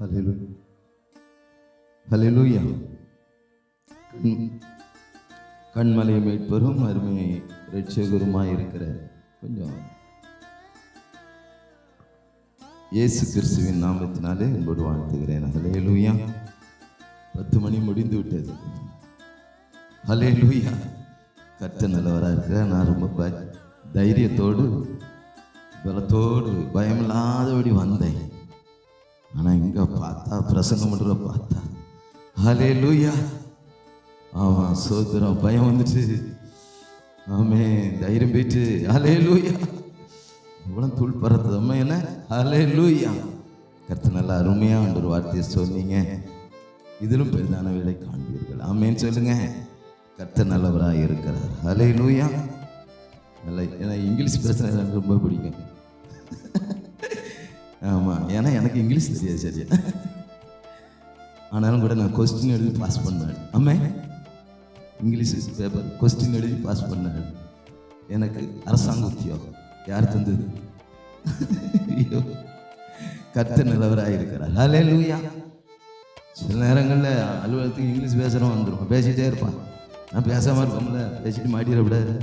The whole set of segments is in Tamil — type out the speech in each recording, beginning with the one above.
ஹalleluya ஹalleluya கண்மலை மீட்பரும் அருமை ரட்சகருமாய் இருக்கிற கொஞ்சம் இயேசு கிறிஸ்துவின் நாமத்தினாலே என்போடு வாழ்த்துகிறேன். ஹalleluya பத்து மணி முடிந்து விட்டது. ஹலே லூயா கத்த நல்லவராக இருக்கிற நான் ரொம்ப ப தைரியத்தோடு பலத்தோடு பயமில்லாதபடி வந்தேன். ஆனால் இங்கே பார்த்தா பிரசங்கம் பண்ணுற பார்த்தா. ஹலே லூயா ஆமாம் சோதரம் பயம் வந்துட்டு ஆமே தைரியம் போயிட்டு ஹலே லூயா இவ்வளோ தூள் பறத்தது அம்மா என்ன? ஹலே லூயா கருத்து நல்லா அருமையாக ஒரு வார்த்தையை சொன்னீங்க. இதிலும் பெரிதான வேலை காண்பீர்கள். ஆமேன்னு சொல்லுங்க. கர்த்தர் நல்லவராக இருக்கிறார். ஹலே லூயா நல்லா ஏன்னா இங்கிலீஷ் பேசுறது எனக்கு ரொம்ப பிடிக்கும். ஆமாம் ஏன்னா எனக்கு இங்கிலீஷ் தெரியாது சரியா ஆனாலும் கூட நான் கொஸ்டின் எழுதி பாஸ் பண்ணேன். ஆமே இங்கிலீஷ் பேப்பர் கொஸ்டின் எழுதி பாஸ் பண்ணேன். எனக்கு அரசாங்க உத்தியோகம். யார் தந்தது? ஐயோ. கத்த நிலவராக இருக்கிறார். ஹலே லூயா சில நேரங்களில் அலுவலகத்துக்கு இங்கிலீஷ் பேசுகிறோம் வந்துடும் பேசிகிட்டே இருப்பான். நான் பேசாமல் இருப்போம்ல பேசிட்டு மாட்டிடக்கூடாது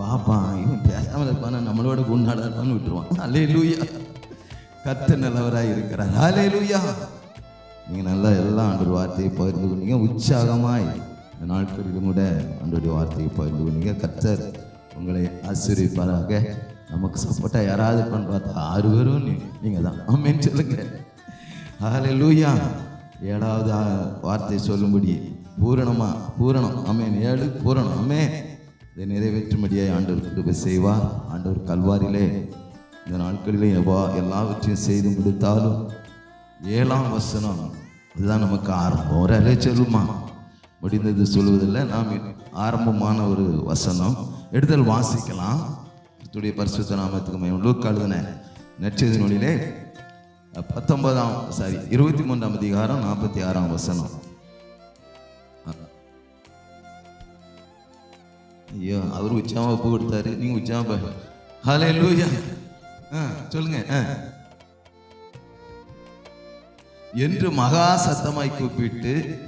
பாப்பான் இவன் பேசாமல் இருப்பான்? நம்மளோட குண்டாட இருப்பான்னு விட்டுருவான். அலே லூயா கத்து நல்லவராக இருக்கிறார். ஹாலே லூயா நீங்கள் நல்லா எல்லாம் ஆண்டு வார்த்தையை பகிர்ந்து கொண்டீங்க உற்சாகமாய் இந்த நாட்களிலும் கூட ஆண்டுடைய வார்த்தையை பகிர்ந்து கொண்டீங்க கத்தர் உங்களை ஆசிரியப்பதாக நமக்கு சப்போர்ட்டாக யாராவது இருப்பான்னு பார்த்தா ஆறு பேரும் நீங்கள் தான். ஆமேன்னு சொல்லுங்க. ஹாலே லூயா ஏழாவது வார்த்தை சொல்லும்படி பூரணமா பூரணம். ஆமேன். ஏழு பூரணம். அமே இதை நிறைவேற்றும்படியாக ஆண்டவர் கிருபை செய்வார். ஆண்டவர் கல்வாரிலே இந்த நாட்களிலே எவ்வா எல்லாவற்றையும் செய்து முடித்தாலும் ஏழாம் வசனம். இதுதான் நமக்கு ஆரம்பம். ஒரு அலே சொல்லுமா? முடிந்தது சொல்வதில்லை. நாம் ஆரம்பமான ஒரு வசனம். எடுத்தல் வாசிக்கலாம். கர்த்தருடைய பரிசுத்த நாமத்துக்கு மையம் லூக் எழுதின நற்செய்தி பத்தொன்பதாம் சாரி இருபத்தி மூன்றாம் அதிகாரம் நாற்பத்தி ஆறாம் வசனம். ஐயோ அவர் உச்சாம ஒப்பு கொடுத்தாரு. நீங்க உச்சாம ஹலே லூயா சொல்லுங்க ஆ. என்று மகா சத்தமாய் கூப்பிட்டு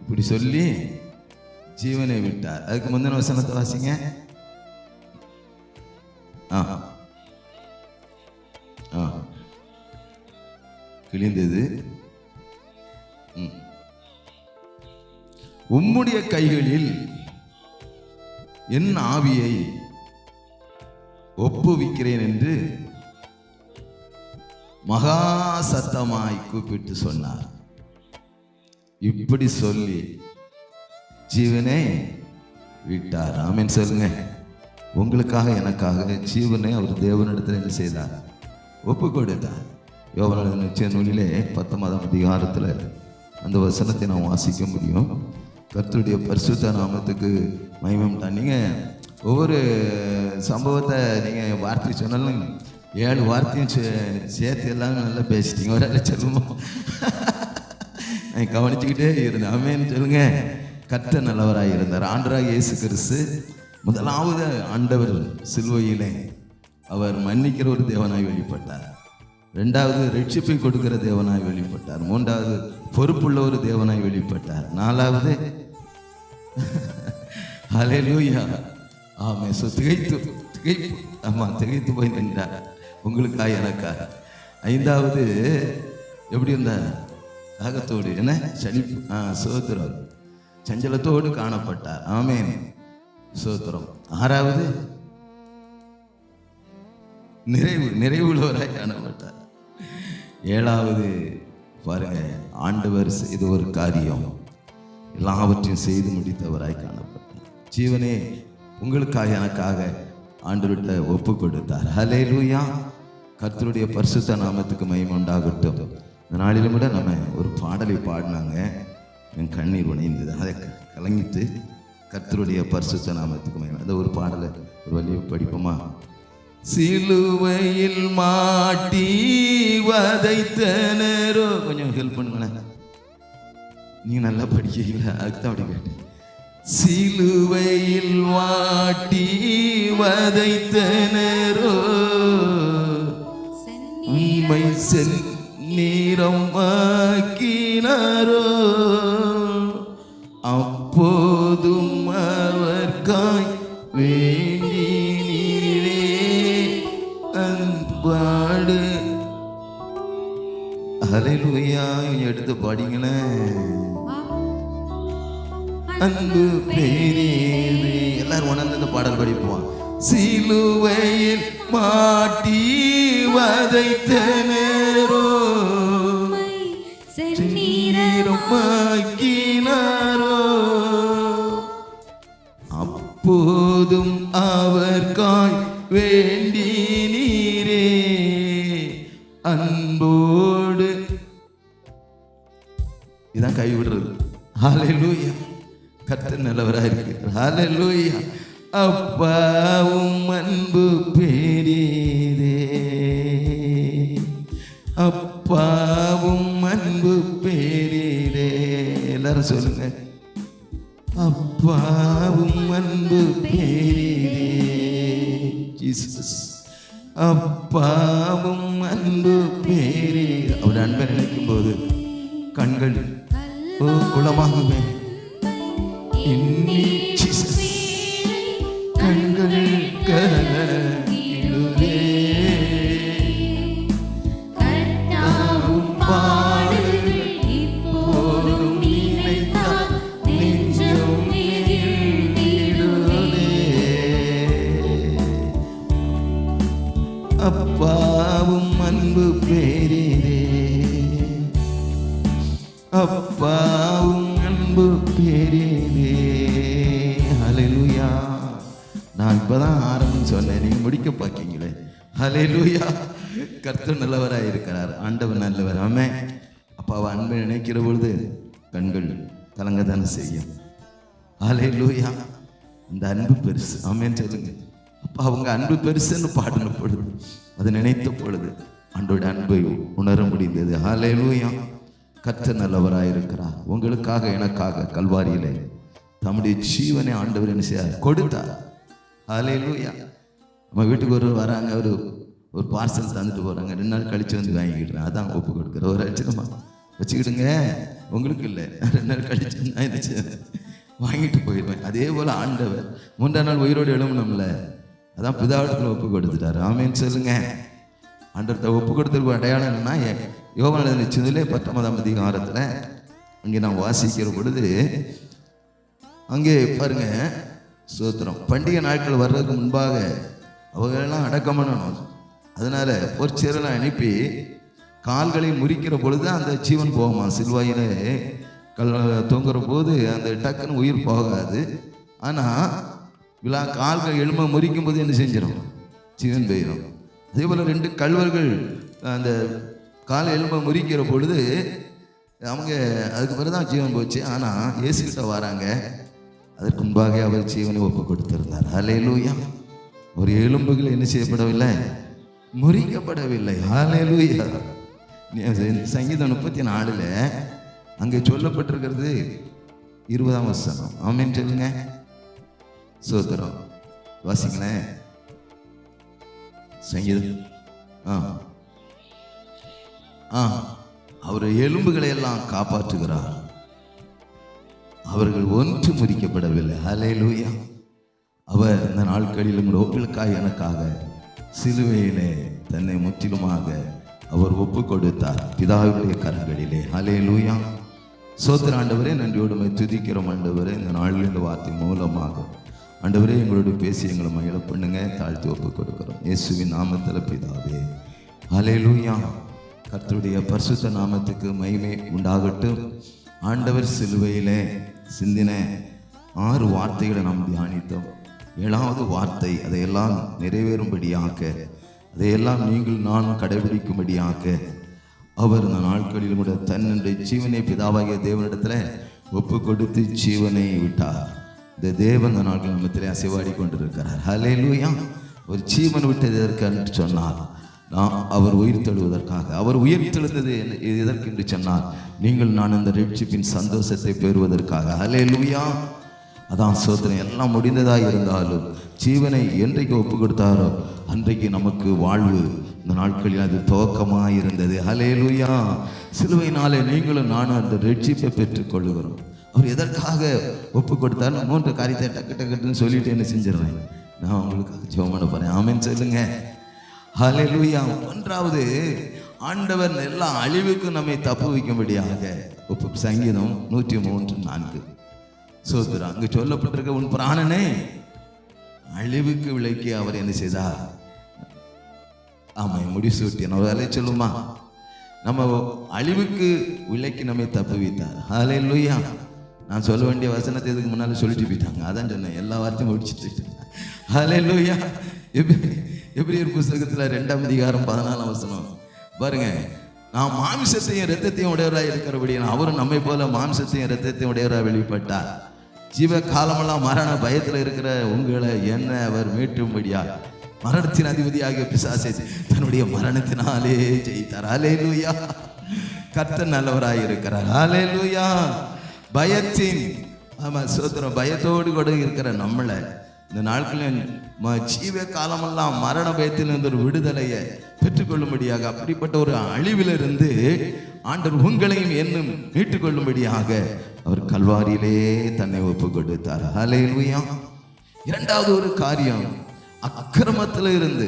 இப்படி சொல்லி ஜீவனை விட்டார். அதுக்கு முந்தின வசனத்தை வாசிங்க. ஆ. ஆ. கிழிந்தது. ம். உம்முடைய கைகளில் என் ஆவியை ஒப்புவிக்கிறேன் என்று மகா சத்தமாய் கூப்பிட்டு சொன்னார். இப்படி சொல்லி ஜீவனை விட்டார் ஆமென் சொல்லுங்க. உங்களுக்காக எனக்காக ஜீவனை அவர் தேவனிடத்தில் என்ன செய்தார். ஒப்பு கொடுத்தார் யோகநாத நிச்சய நூலிலே பத்தொன்பதாம் அதிகாரத்தில் அந்த வசனத்தை நான் வாசிக்க முடியும். கர்த்தருடைய பரிசுத்த நாமத்துக்கு மயமம் தான் நீங்கள் ஒவ்வொரு சம்பவத்தை நீங்கள் வார்த்தை சொன்னாலும் ஏழு வார்த்தையும் சே- சேர்த்து எல்லாம் நல்லா பேசிட்டீங்க. ஒரு ஆளு கவனிச்சுக்கிட்டே இருந்தேன். அமேன்னு சொல்லுங்க. கத்த நல்லவராக இருந்தார். ஆண்டராக இயேசு கிறிஸ்து முதலாவது ஆண்டவர் சிலுவையிலே அவர் மன்னிக்கிற ஒரு தேவனாய் வெளிப்பட்டார். ரெண்டாவது ரட்சிப்பை கொடுக்கிற தேவனாய் வெளிப்பட்டார். மூன்றாவது பொறுப்புள்ள ஒரு தேவனாய் வெளிப்பட்டார். நாலாவது ஹalleluya ஆமே. ஸோ திகைத்து திகைப்பு ஆமாம் திகைத்து போய் நின்றார். உங்களுக்காக எனக்காக. ஐந்தாவது எப்படி இருந்த காகத்தோடு என்ன? சனி ஆ சோத்திரம். சஞ்சலத்தோடு காணப்பட்டார். ஆமேன். சோத்திரம். ஆறாவது நிறைவு நிறைவுள்ளவராய் காணப்பட்டார். ஏழாவது பாருங்க ஆண்டவர் இது ஒரு காரியம். எல்லாவற்றையும் செய்து முடித்தவராய் காணப்பட்டார். ஜீவனே உங்களுக்காக எனக்காக ஆண்டவர்கிட்ட ஒப்பு கொடுத்தார் ஹலே லூயா கர்த்தருடைய பரிசுத்த நாமத்துக்கு மையம் உண்டாகட்டும். இந்த நாளிலும் கூட நம்ம ஒரு பாடலை பாடினாங்க. என் கண்ணீர் உணைந்தது அதை கலங்கிட்டு கர்த்தருடைய பரிசுத்த நாமத்துக்கு மையம் அந்த ஒரு பாடலை ஒரு வழியை படிப்போமா? சிலுவையில் மாட்டி வதைத்தனரோ. கொஞ்சம் ஹெல்ப் பண்ணுங்களேன். நீ நல்லா படிக்கல அதுதான் அப்படி கேட்டேன். சிலுவையில் வாட்டி வதைத்தனரோ? உம்மை செந்நீரம் ஆக்கினாரோ? அப்போதும் அவர்காய் வேண்டி நீரே அன்பாடு. ஹalleluya எடுத்து பாடிங்களேன். அன்பு பெரியது எல்லாரும் உணர்ந்து இந்த பாடல் படிப்போம். சிலுவையில் மாட்டி வதைத்தனரோ நீரமாக்கினாரோ ஹalleluya அப்பாவும் அன்பு பெரியதே. அப்பாவும் அன்பு பெரியதே. எல்லாரும் சொல்லுங்க. அப்பாவும் அன்பு பெரியதே. ஜீசஸ். அப்பாவும் அன்பு பேரே அவர் அன்பை நினைக்கும் போது கண்கள் ஓ குளமாகுமே. இன்னி நான் இப்பதான் ஆரம்பம் சொன்னேன். நீங்க முடிக்க பாக்கீங்களே லூயா கர்த்தர் நல்லவராக இருக்கிறார். ஆண்டவர் நல்லவர். ஆமே அப்பாவை அன்பை நினைக்கிற பொழுது கண்கள் கலங்கதானே செய்யும். ஹalleluya இந்த அன்பு பெருசு. ஆமேன்னு சொல்லுங்க. அப்பா அவங்க அன்பு பெருசுன்னு பாடின பொழுது அதை நினைத்த பொழுது அன்றோட அன்பை உணர முடிந்தது. ஹalleluya கர்த்தர் நல்லவராக இருக்கிறார். உங்களுக்காக எனக்காக கல்வாரியிலே தம்முடைய ஜீவனை ஆண்டவர் என்ன செய்யார் கொடுத்தார். ஹalleluya நம்ம வீட்டுக்கு ஒரு வராங்க ஒரு ஒரு பார்சல் தந்துட்டு போகிறாங்க ரெண்டு நாள் கழிச்சு வந்து வாங்கிக்கிடுறேன் அதான் ஒப்பு கொடுக்குற. ஒரு அச்சமா வச்சுக்கிடுங்க. உங்களுக்கு இல்லை. ரெண்டு நாள் கழிச்சு நான் என்ன வாங்கிட்டு போயிடுவேன். அதே போல் ஆண்டவர் மூன்றாம் நாள் உயிரோடு எழுமணும்ல அதான் பிதாவிடத்தில் ஒப்பு கொடுத்துட்டாரு. ஆமேன்னு சொல்லுங்க. ஆண்டவர்கிட்ட ஒப்பு கொடுத்துருக்க அடையாளம் என்னன்னா யோகன நிச்சயத்திலே பத்தொன்பதாம் அதிகாரத்தில் அங்கே நான் வாசிக்கிற பொழுது அங்கே பாருங்க சோத்திரம். பண்டிகை நாட்கள் வர்றதுக்கு முன்பாக அவங்களெல்லாம் அடக்கம் பண்ணணும். அதனால பொற்சீரெல்லாம் அனுப்பி கால்களை முறிக்கிற பொழுது அந்த ஜீவன் போகுமா? சில்வாயில் கல் தொங்குற போது அந்த டக்குன்னு உயிர் போகாது. ஆனால் விழா கால்கள் எலும்ப முறிக்கும் போது என்ன செஞ்சிடும் ஜீவன் போயிடும் அதே போல் ரெண்டு கல்வர்கள் அந்த கால் எலும்பை முறிக்கிற பொழுது அவங்க அதுக்கு பிறகு தான் ஜீவன் போச்சு. ஆனால் ஏசுகிட்ட வராங்க. அதற்கு முன்பாக அவர் ஜீவனை ஒப்பு கொடுத்திருந்தார் லூயா ஒரு எலும்புகள் என்ன செய்யப்படவில்லை? முறிக்கப்படவில்லை. ஹலே லூயா சங்கீதம் முப்பத்தி நாலுல அங்கே சொல்லப்பட்டிருக்கிறது இருபதாம் வசனம். ஆமென் சொல்லுங்க. சோத்திரம். வாசிங்களேன். சங்கீதம். ஆ. ஆ. அவர் எலும்புகளை எல்லாம் காப்பாற்றுகிறார். அவர்கள் ஒன்று முறிக்கப்படவில்லை. லூயா அவர் இந்த நாட்களிலும் உங்களுக்காக எனக்காக சிலுவையிலே தன்னை முற்றிலுமாக அவர் ஒப்பு கொடுத்தார் பிதாவுடைய கரங்களிலே. லூயா சோத்திர ஆண்டவரே நன்றியோடுமை துதிக்கிறோம் ஆண்டவரே. இந்த நாளில் இந்த வார்த்தை மூலமாக ஆண்டவரே எங்களோட பேசி எங்களை மகிழ பண்ணுங்க தாழ்த்தி ஒப்பு கொடுக்குறோம் இயேசுவின் நாமத்தில் பிதாவே. லூயா கர்த்தருடைய பரிசுத்த நாமத்துக்கு மகிமை உண்டாகட்டும். ஆண்டவர் சிலுவையிலே சிந்தின ஆறு வார்த்தைகளை நாம் தியானித்தோம். ஏழாவது வார்த்தை அதையெல்லாம் நிறைவேறும்படியாக்க அதையெல்லாம் நீங்கள் நான் கடைபிடிக்கும்படியாக்க அவர் இந்த நாட்களில் கூட தன்னுடைய ஜீவனை பிதாவாகிய தேவனிடத்துல ஒப்பு கொடுத்து ஜீவனை விட்டார். இந்த தேவன் இந்த நாட்கள் நம்மத்திலே அசைவாடி கொண்டிருக்கிறார். ஹalleluya ஒரு ஜீவன் விட்டது எதற்கு சொன்னார் நான் அவர் உயிர் தழுவதற்காக. அவர் உயிர் தெழுந்தது எதற்கு என்று சொன்னார் நீங்கள் நான் அந்த ரட்சிப்பின் சந்தோஷத்தை பெறுவதற்காக. ஹalleluya. அதான் சோதனை. எல்லாம் முடிந்ததாக இருந்தாலும் ஜீவனை என்றைக்கு ஒப்பு கொடுத்தாரோ அன்றைக்கு நமக்கு வாழ்வு இந்த நாட்களில் அது துவக்கமாக இருந்தது ஹலேலுயா சிலுவையினாலே நீங்களும் நானும் அந்த ரட்சிப்பை பெற்றுக் அவர் எதற்காக ஒப்பு கொடுத்தார் மூன்று காரியத்தை டக்கு டக்குன்னு சொல்லிட்டு என்ன செஞ்சிடறேன்? நான் உங்களுக்கு ஜெபம் போகிறேன் போறேன். சொல்லுங்கள் ஹலெலுயா ஒன்றாவது ஆண்டவர் எல்லா அழிவுக்கும் நம்மை தப்பு வைக்கும்படியாக சங்கீதம் நூற்றி மூன்று நான்கு. சோத்திரம் அங்கு சொல்லப்பட்டிருக்க உன் பிராணனே அழிவுக்கு விலைக்கு அவர் என்ன செய்தார்? ஆமாம் முடிசூட்டி நம்ம வேலை சொல்லுமா? நம்ம அழிவுக்கு விலைக்கு நம்மை தப்பு வைத்தார் ஹalleluya நான் சொல்ல வேண்டிய வசனத்தை இதுக்கு முன்னால சொல்லிட்டு போயிட்டாங்க. அதான் சொன்னேன் எல்லா வார்த்தையும் முடிச்சிட்டு எப்படி? எபிரியர் புஸ்தகத்தில் ரெண்டாம் அதிகாரம் பதினாலாம் வசனம். பாருங்க நான் மாமிசத்தையும் இரத்தத்தையும் உடையவராக இருக்கிறபடி அவரும் நம்மை போல மாம்சத்தையும் ரத்தத்தையும் உடையவராக வெளிப்பட்டார். ஜீவ காலமெல்லாம் மரண பயத்தில் இருக்கிற உங்களை என்ன அவர் மீட்டும்படியா? மரணத்தின் அதிபதியாகிய பிசாசை தன்னுடைய மரணத்தினாலே ஜெயித்தார். அலேலூயா கர்த்தர் நல்லவராக இருக்கிறார். அலேலூயா பயத்தின் ஆமாம் சோத்திரம் பயத்தோடு கூட இருக்கிற நம்மளை இந்த நாட்களில் ம- ஜீவ காலமெல்லாம் மரண பயத்திலிருந்து ஒரு விடுதலையை பெற்றுக்கொள்ளும்படியாக அப்படிப்பட்ட ஒரு அழிவிலிருந்து ஆண்டவர் உங்களையும் என்னும் மீட்டுக்கொள்ளும்படியாக அவர் கல்வாரியிலே தன்னை ஒப்பு கொடுத்தார் ஹalleluya. இரண்டாவது ஒரு காரியம் அக்கிரமத்தில் இருந்து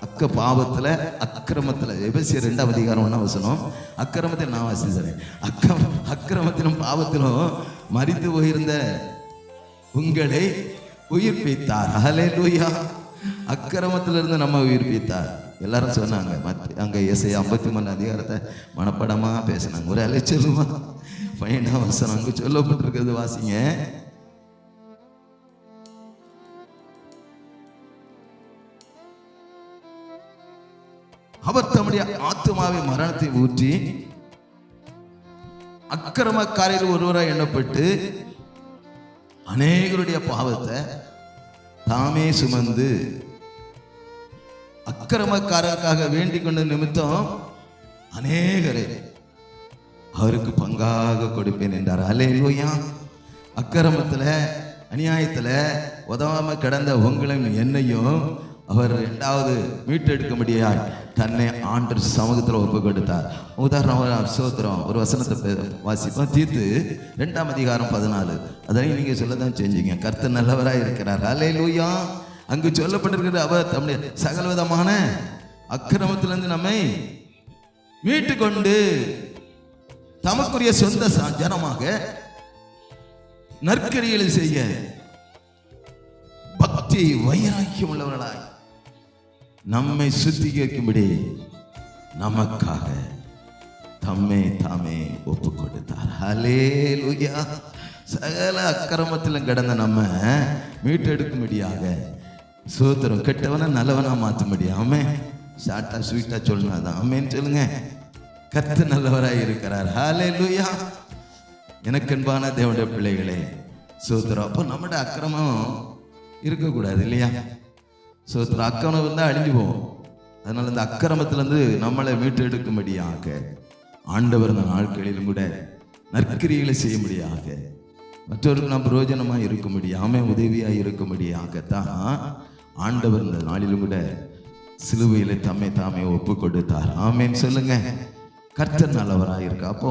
அக்க பாவத்தில் அக்கிரமத்தில் எபசிய ரெண்டாம் அதிகாரம் ஒன்றா வசனம் அக்கிரமத்தை நான் வாசிக்கிறேன். அக்கம் அக்கிரமத்திலும் பாவத்திலும் மறித்து போயிருந்த உங்களை உயிர்ப்பித்தார். ஹalleluya. அக்கிரமத்துல இருந்து நம்ம உயிர்ப்பித்தார். எல்லாரும் சொன்னாங்க மத்த அங்க இசை ஐம்பத்தி மூணு அதிகாரத்தை மனப்படமா பேசினாங்க. ஒரு அலைச்சலுமா பையனா வசனம் அங்க சொல்லப்பட்டிருக்கிறது வாசிங்க. அவர் தம்முடைய ஆத்மாவை மரணத்தை ஊற்றி அக்கிரமக்காரில் ஒருவராக எண்ணப்பட்டு அநேகருடைய பாவத்தை தாமே சுமந்து அக்கிரமக்காரருக்காக வேண்டிக் கொண்ட நிமித்தம் அநேகரை அவருக்கு பங்காக கொடுப்பேன் என்றார். அலேலூயா அக்கிரமத்தில் அநியாயத்தில் உதவாமல் கிடந்த உங்களையும் என்னையும் அவர் இரண்டாவது மீட்டெடுக்கும்படியாய் தன்னை ஆண்டு சமூகத்தில் ஒப்பு கொடுத்தார். உதாரணம் ஒரு சோத்திரம் ஒரு வசனத்தை வாசிப்போம். தீர்த்து ரெண்டாம் அதிகாரம் பதினாலு. அதையும் நீங்க சொல்லதான் செஞ்சீங்க. கர்த்தர் நல்லவராக இருக்கிறார். அலேலூயா அங்கு சொல்லப்பட்டிருக்கிற அவர் தம்முடைய சகலவிதமான அக்கிரமத்திலிருந்து நம்மை மீட்டு கொண்டு தமக்குரிய சொந்த ஜனமாக நற்கரிகளை செய்ய பக்தி வைராக்கியம் உள்ளவர்களாய் நம்மை சுத்திகரிக்கும்படி நமக்காக தம்மை தாமே ஒப்பு கொடுத்தார் லுயா சகல அக்கிரமத்திலும் கிடந்த நம்ம மீட்டெடுக்கும்படியாக சோத்திரம் கெட்டவனை நல்லவனா மாற்றும்படியா ஆமே ஷார்ட்டா ஸ்வீட்டா சொல்லணும் ஆமேன்னு சொல்லுங்க. கத்து நல்லவராய் இருக்கிறார். ஹalleluya எனக்கு அன்பான தேவனுடைய பிள்ளைகளே சோத்திரம். அப்போ நம்மட அக்கிரமம் இருக்கக்கூடாது இல்லையா? சோத்திரம் அக்கிரமம் இருந்தால் அழிஞ்சு போவோம். அதனால் இந்த அக்கிரமத்திலேருந்து நம்மளை மீட்டெடுக்கும்படியாக ஆண்டவர் இந்த நாட்களிலும் கூட நற்கிரிகளை செய்யும்படியாக மற்றவருக்கு நாம் பிரயோஜனமாக இருக்கும்படியாமே உதவியாக இருக்கும்படியாகத்தான் ஆண்டவர் இந்த நாளிலும் கூட சிலுவையில் தம்மை தாமே ஒப்பு கொடுத்தார் ஆமேன்னு சொல்லுங்க. கர்த்தர் நல்லவராக இருக்கு. அப்போ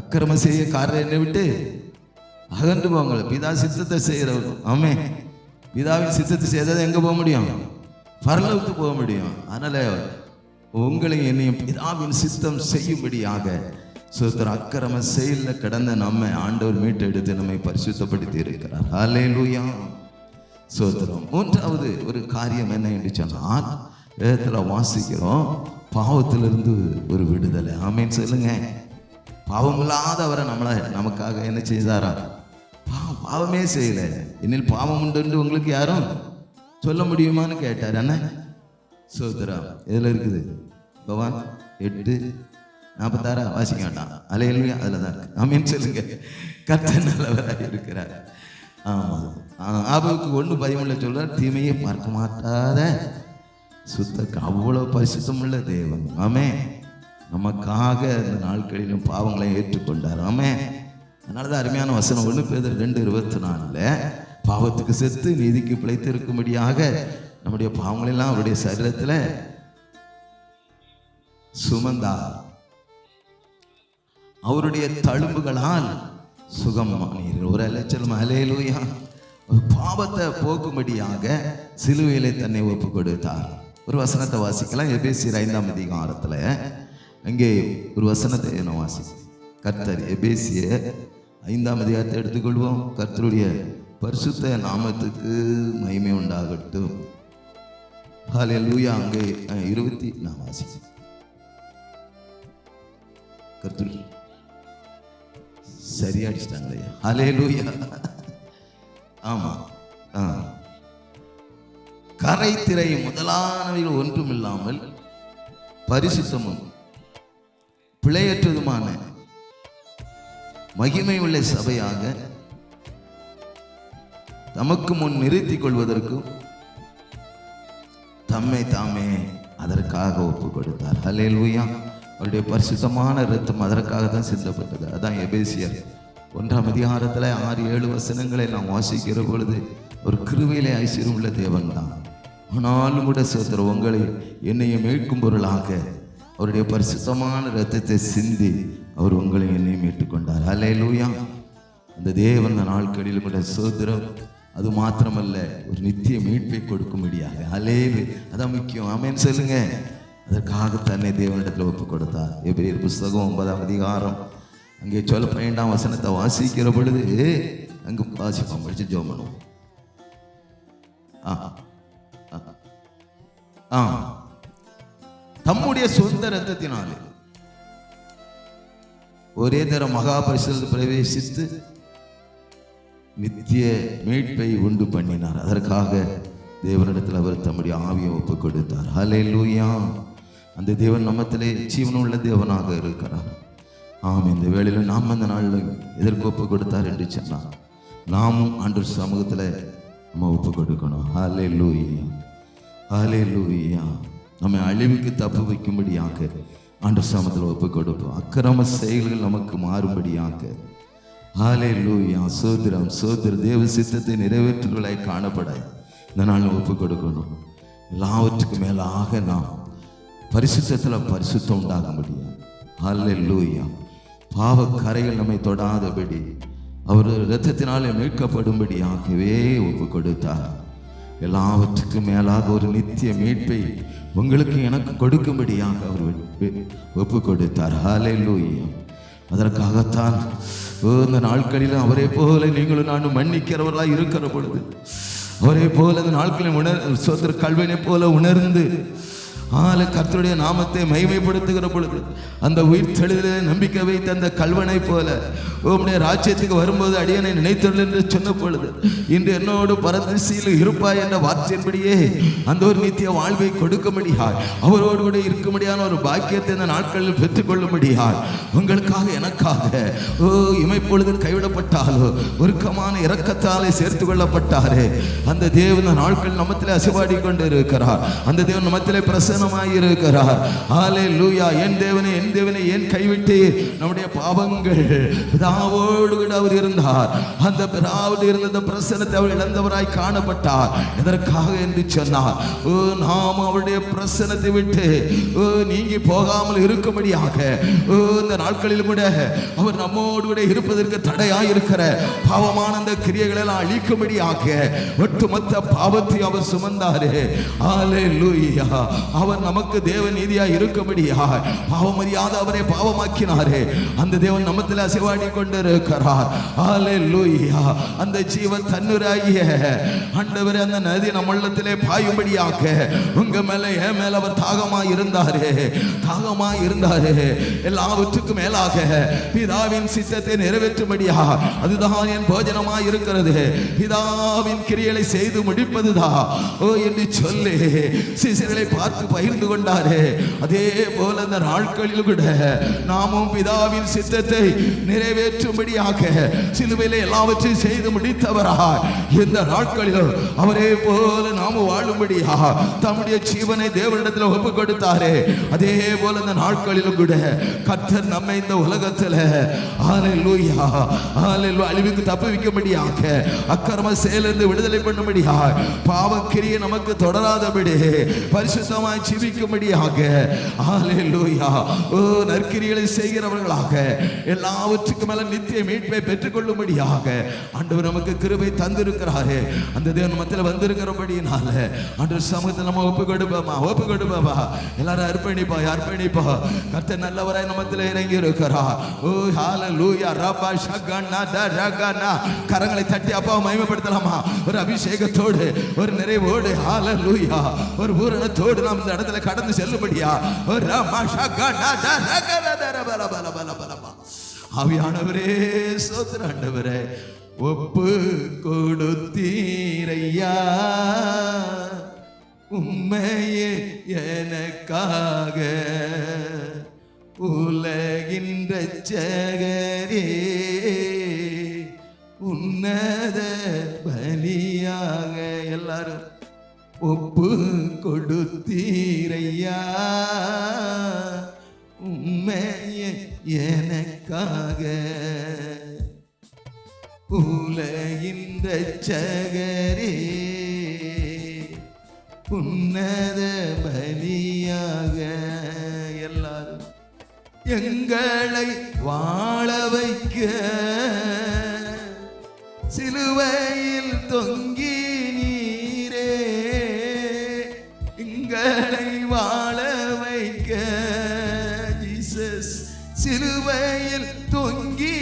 அக்கிரமம் செய்ய காரணம் என்னை விட்டு அகன்று போங்கள பிதா சித்தத்தை செய்கிறவர். ஆமே பிதாவின் சித்தத்தை செய்தால் எங்கே போக முடியும் பரலவுக்கு போக முடியும் அதனால் உங்களை என்னையும் பிதாவின் சித்தம் செய்யும்படியாக சுத்தர் அக்கிரம செயலில் கடந்த நம்ம ஆண்டவர் மீட்டெடுத்து நம்மை பரிசுத்தப்படுத்தி இருக்கிறார் ஹalleluya சோத்திரம் மூன்றாவது ஒரு காரியம் என்ன என்று சொன்னால் வேதத்தில் வாசிக்கிறோம் பாவத்திலிருந்து ஒரு விடுதலை ஆமேன்னு சொல்லுங்க பாவம் இல்லாதவரை நம்மளை நமக்காக என்ன செய்தாரா பாவமே செய்யல. என்னில் பாவம் உண்டு என்று உங்களுக்கு யாரும் சொல்ல முடியுமான்னு கேட்டார். அண்ணன் சோதரா இதில் இருக்குது? பவான் எட்டு நாற்பத்தாறா? வாசிக்க வேண்டாம். அலையிலுமே அதில் தான் இருக்கு. ஆமேன்னு சொல்லுங்க. கத்த நல்லவராக இருக்கிறார். ஆமாம் ஆபவுக்கு ஒன்று பயமுள்ள சொல்கிறார் தீமையை பார்க்க மாட்டாத சுத்த அவ்வளோ பரிசுத்தமுள்ள தேவன். ஆமே நமக்காக இந்த நாட்களிலும் பாவங்களை ஏற்றுக்கொண்டார். ஆமே அதனாலதான் அருமையான வசனம். ஒன்று பேர் ரெண்டு இருபத்தி நாலில் பாவத்துக்கு செத்து நீதிக்கு பிழைத்து இருக்கும்படியாக நம்முடைய பாவங்களெல்லாம் அவருடைய சரீரத்தில் சுமந்தார். அவருடைய தழும்புகளால் சுகமானீர்கள் ஒரு அலைச்சல் அலையலூயா. ஒரு பாவத்தை போக்கும்படியாக சிலுவையிலே தன்னை ஒப்பு கொடுத்தார். ஒரு வசனத்தை வாசிக்கலாம். எபேசியர் ஐந்தாம் அதிகாரத்தில் அங்கே ஒரு வசனத்தை என்ன வாசி கர்த்தர் எபேசிய ஐந்தாம் அதிகாரத்தை எடுத்துக்கொள்வோம். கர்த்தருடைய பரிசுத்த நாமத்துக்கு மகிமை உண்டாகட்டும். ஹalleluya. அங்கே இருபத்தி நான் வாசிச்சேன் கர்த்தர் சரியா ஹலே லூயா ஆமா ஆ. கரை திரை முதலானவைகள் ஒன்றும் இல்லாமல் பரிசுத்தமும் பிழையற்றதுமான மகிமை உள்ள சபையாக தமக்கு முன் நிறுத்திக் கொள்வதற்கும் தம்மை தாமே அதற்காக ஒப்பு கொடுத்தார் ஹalleluya. அவருடைய பரிசுத்தமான ரத்தம் அதற்காக தான் சிந்தப்பட்டது. அதான் எபேசியர் ஒன்றாம் அதிகாரத்தில் ஆறு ஏழு வசனங்களை நாம் வாசிக்கிற பொழுது ஒரு கிருவையிலே ஐஸ்வர்யம் உள்ள தேவன் தான் ஆனாலும் கூட சேர்த்துற உங்களை என்னையும் மீட்கும் பொருளாக அவருடைய பரிசுத்தமான ரத்தத்தை சிந்தி அவர் உங்களை என்னையும் மீட்டுக்கொண்டார் லூயா அந்த தேவன் அந்த நாட்களிலும் கூட சோதரம் அது மாத்திரமல்ல ஒரு நித்திய மீட்பை கொடுக்கும்படியாக. அலே அதான் முக்கியம். ஆமேன்னு சொல்லுங்க. அதற்காக தன்னை தேவனிடத்தில் ஒப்பு கொடுத்தார் எபிரேயர் புஸ்தகம் ஒன்பதாம் அதிகாரம். அங்கே சொல்ல பன்னெண்டாம் வசனத்தை வாசிக்கிற பொழுது அங்கு வாசிப்போம். படிச்சு ஜோம் பண்ணுவோம். ஆ ஆ தம்முடைய சொந்த ரத்தத்தினாலே ஒரே தரம் மகா பிரவேசித்து நித்திய மீட்பை உண்டு பண்ணினார். அதற்காக தேவனிடத்தில் அவர் தம்முடைய ஆவியை ஒப்பு கொடுத்தார் ஹalleluya அந்த தேவன் நம்மத்திலே ஜீவனுள்ள தேவனாக இருக்கிறார். ஆம் இந்த வேளையில் நாம் அந்த நாளில் எதற்கு ஒப்பு கொடுத்தார் என்று சொன்னார் நாமும் அன்று சமூகத்தில் நம்ம ஒப்பு கொடுக்கணும் ஹலே லூயா ஹலே லூயா நம்மை அழிவுக்கு தப்பு வைக்கும்படியாக ஆண்டு சமத்தில் ஒப்பு கொடுப்போம் அக்கிரம செயல்கள் நமக்கு மாறும்படியாக. லூயாம் சோதிரம் சோதிர தேவ சித்தத்தை நிறைவேற்றுவர்களாய் காணப்பட இந்த நாள் ஒப்பு கொடுக்கணும் எல்லாவற்றுக்கும் மேலாக நாம் பரிசுத்தத்தில் பரிசுத்தம் உண்டாக முடியும் லூயா பாவ கரைகள் நம்மை தொடாதபடி. அவர் இரத்தத்தினாலே மீட்கப்படும்படியாகவே ஒப்பு கொடுத்தார் எல்லாவற்றுக்கும் மேலாக ஒரு நித்திய மீட்பை உங்களுக்கு எனக்கு கொடுக்கும்படியாக அவர் ஒப்பு கொடுத்தார். ஹalleluya. அதற்காகத்தான் இந்த நாட்களில் அவரை போல நீங்களும் நானும் மன்னிக்கிறவர்களாக இருக்கிற பொழுது அவரை போல இந்த நாட்களில் உணர் சோதர கல்வினை போல உணர்ந்து ஆளு கர்த்தருடைய நாமத்தை மகிமைப்படுத்துகிற பொழுது அந்த உயிர் தெளிவிலே நம்பிக்கை வைத்த அந்த கல்வனை போல உம்முடைய ராஜ்யத்துக்கு வரும்போது அடியனை நினைத்துள்ள என்று சொன்ன பொழுது இன்று என்னோடு பரதசியில் இருப்பாய் என்ற வார்த்தையின்படியே அந்த ஒரு நித்திய வாழ்வை கொடுக்கும்படியாய் அவரோடு கூட இருக்கும்படியான ஒரு பாக்கியத்தை இந்த நாட்களில் பெற்றுக்கொள்ளும்படியாய் உங்களுக்காக எனக்காக ஓ இமைப்பொழுது கைவிடப்பட்டாலோ உருக்கமான இரக்கத்தாலே சேர்த்து கொள்ளப்பட்டாரே அந்த தேவன் நாட்கள் நம்மத்திலே அசுபாடி கொண்டு இருக்கிறார் அந்த தேவன் நம்மத்திலே பிரசன்னமாய் இருக்கிறார் ஆலே லூயா என் தேவனை என் தேவனை ஏன் கைவிட்டு நம்முடைய பாவங்கள் பிதாவோடு கூட அவர் இருந்தார். அந்த பிதாவோடு இருந்த அந்த பிரசனத்தை அவர் இழந்தவராய் காணப்பட்டார். எதற்காக என்று சொன்னார் ஓ நாம் அவருடைய பிரசனத்தை விட்டு ஓ நீங்கி போகாமல் இருக்கும்படியாக ஓ இந்த நாட்களில் கூட அவர் நம்மோடு கூட இருப்பதற்கு தடையாய் இருக்கிற பாவமான அந்த கிரியைகளை எல்லாம் அழிக்கும்படியாக ஒட்டுமொத்த பாவத்தை அவர் சுமந்தாரு. ஆலே லூயா அவர் நமக்கு தேவ நீதியா இருக்கும்படியாக பாவமறியாத அவரை பாவமாக்கினாரே. அந்த தேவன் நம்மத்தில் அசைவாடி கொண்டிருக்கிறார். ஹalleluya அந்த ஜீவன் தன்னுராகிய ஆண்டவர் அந்த நதி நம்ம உள்ளத்திலே பாயும்படியாக உங்க மேல ஏன் மேல அவர் தாகமா இருந்தாரே. தாகமா இருந்தாரே. எல்லாவற்றுக்கும் மேலாக பிதாவின் சித்தத்தை நிறைவேற்றும்படியா அதுதான் என் போஜனமா இருக்கிறது. பிதாவின் கிரியலை செய்து முடிப்பதுதான். ஓ என்று சொல்லி சிசர்களை பார்த்து பகிர்ந்து கொண்டாரே. அதே போல அந்த நாட்களில் கூட நாமும் பிதாவின் சித்தத்தை நிறைவேற்றும்படியாக சிலுவையில் எல்லாவற்றையும் செய்து முடித்தவராய். இந்த நாட்களிலும் அவரே போல நாம வாழும்படியா தம்முடைய ஜீவனை தேவனிடத்தில் ஒப்பு கொடுத்தாரே. அதே போல இந்த நாட்களிலும் கூட கர்த்தர் நம்மை இந்த உலகத்தில் ஹalleluya ஹalleluya அழிவுக்கு தப்புவிக்கும்படியாக அக்கிரம செயலிருந்து விடுதலை பண்ணும்படியா பாவக்கிரியை நமக்கு தொடராதபடி பரிசுத்தமாய் ஜீவிக்கும்படியாக. ஹalleluya ஓ நற்கிரிகளை செய்கிறவர்களாக எல்லாவற்றுக்கும் மேல நித்திய மீட்பை பெற்றுக்கொள்ளும்படியாக ஆண்டவர் நமக்கு கிருபை தந்திருக்கிறாரு. அந்த தேவன் மத்தியில் வந்திருக்கிறபடினால ஆண்டவர் சமூகத்தில் நம்ம ஒப்பு கொடுப்போமா? ஒப்பு கொடுப்போமா? எல்லாரும் அர்ப்பணிப்பா அர்ப்பணிப்பா. கர்த்தர் நல்லவராய் நமத்தில் இறங்கி இருக்கிறா ஓ ஹால லூயா ரபா ஷகனா தரகனா கரங்களை தட்டி அப்பாவை மகிமைப்படுத்தலாமா? ஒரு அபிஷேகத்தோடு ஒரு நிறைவோடு. ஹால லூயா ஒரு பூரணத்தோடு நாம் இந்த இடத்துல கடந்து செல்லும்படியா? ஒரு ரபா ஆவியானவரே சோத்திர ஆண்டவரே ஒப்பு கொடுத்தீரையா? உண்மையே எனக்காக உலகின் ரட்சகரே உன்னத பலியாக எல்லாரும் ஒப்பு கொடுத்தீரையா? உண்மையே எனக்காக உலகின் ரட்சகரே உன்னத பலியாக எல்லாரும் எங்களை வாழ வைக்க சிலுவையில் தொங்க சிலுவையில் தொங்கி